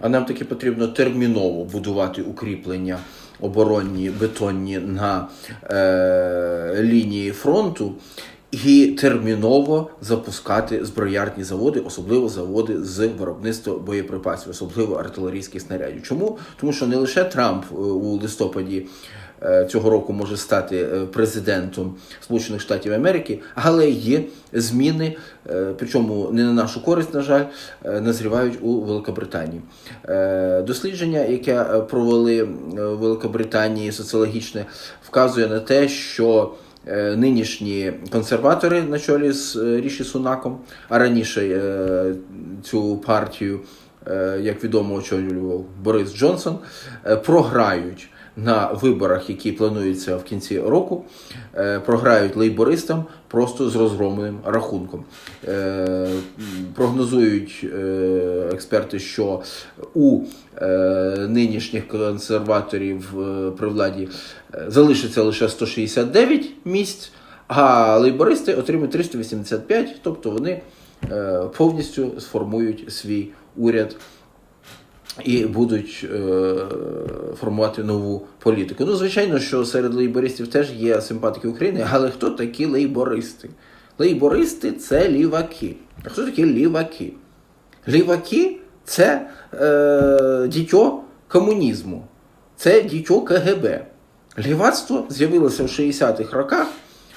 а нам таки потрібно терміново будувати укріплення оборонні, бетонні на е, лінії фронту. І терміново запускати зброярні заводи, особливо заводи з виробництва боєприпасів, особливо артилерійських снарядів. Чому? Тому що не лише Трамп е, у листопаді е, цього року може стати е, президентом Сполучених Штатів Америки, але є зміни, причому не на нашу користь, на жаль, назрівають у Великобританії. Дослідження, яке провели в Великобританії соціологічне, вказує на те, що нинішні консерватори на чолі з е, Ріші Сунаком, а раніше е, цю партію, е, як відомо, очолював Борис Джонсон, е, програють на виборах, які плануються в кінці року, е, програють лейбористам просто з розгромленим рахунком. Е, Прогнозують е, експерти, що у нинішніх консерваторів при владі залишиться лише 169 місць, а лейбористи отримають 385, тобто вони повністю сформують свій уряд і будуть е, формувати нову політику. Ну, звичайно, що серед лейбористів теж є симпатики України, але хто такі лейбористи? Лейбористи це ліваки. А хто такі ліваки? Ліваки це е, дітьо комунізму, це дітьо КГБ. Лівацтво з'явилося в 60-х роках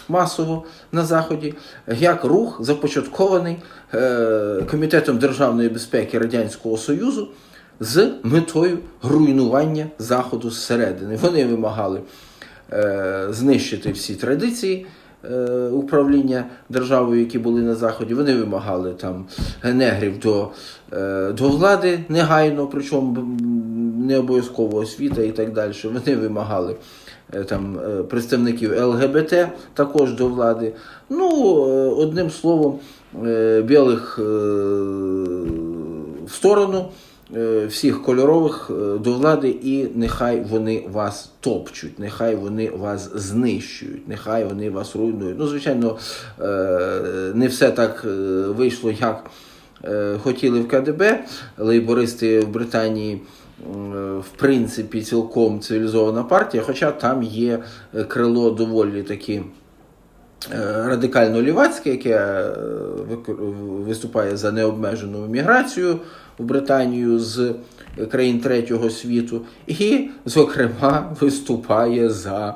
масово на Заході, як рух започаткований е, Комітетом державної безпеки Радянського Союзу з метою руйнування Заходу зсередини. Вони вимагали е, знищити всі традиції е, управління державою, які були на Заході. Вони вимагали там негрів до, е, до влади негайно, причому не обов'язково освіта і так далі. Вони вимагали е, там представників ЛГБТ також до влади. Ну, одним словом, білих в сторону всіх кольорових е, до влади, і нехай вони вас топчуть, нехай вони вас знищують, нехай вони вас руйнують. Ну, звичайно, е, не все так е, вийшло, як е, хотіли в КДБ. Лейбористи в Британії. В принципі, цілком цивілізована партія, хоча там є е, крило доволі таки е, радикально лівацьке, яке е, виступає за необмежену міграцію в Британію з країн третього світу, і, зокрема, виступає за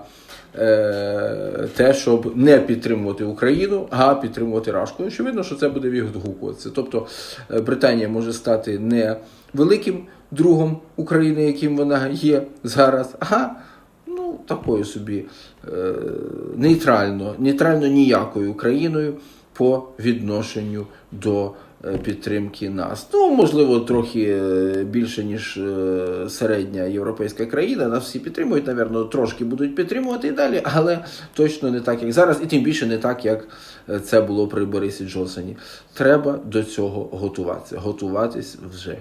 е, те, щоб не підтримувати Україну, а підтримувати Рашку. Очевидно, що це буде відгукуватися. Тобто е, Британія може стати не великим другом України, яким вона є зараз, а ну, такою собі е, нейтрально, нейтрально ніякою Україною по відношенню до е, підтримки нас. Ну, можливо, трохи е, більше, ніж е, середня європейська країна. Нас всі підтримують, напевно, трошки будуть підтримувати і далі, але точно не так, як зараз, і тим більше не так, як це було при Борисі Джонсоні. Треба до цього готуватися, готуватись вже.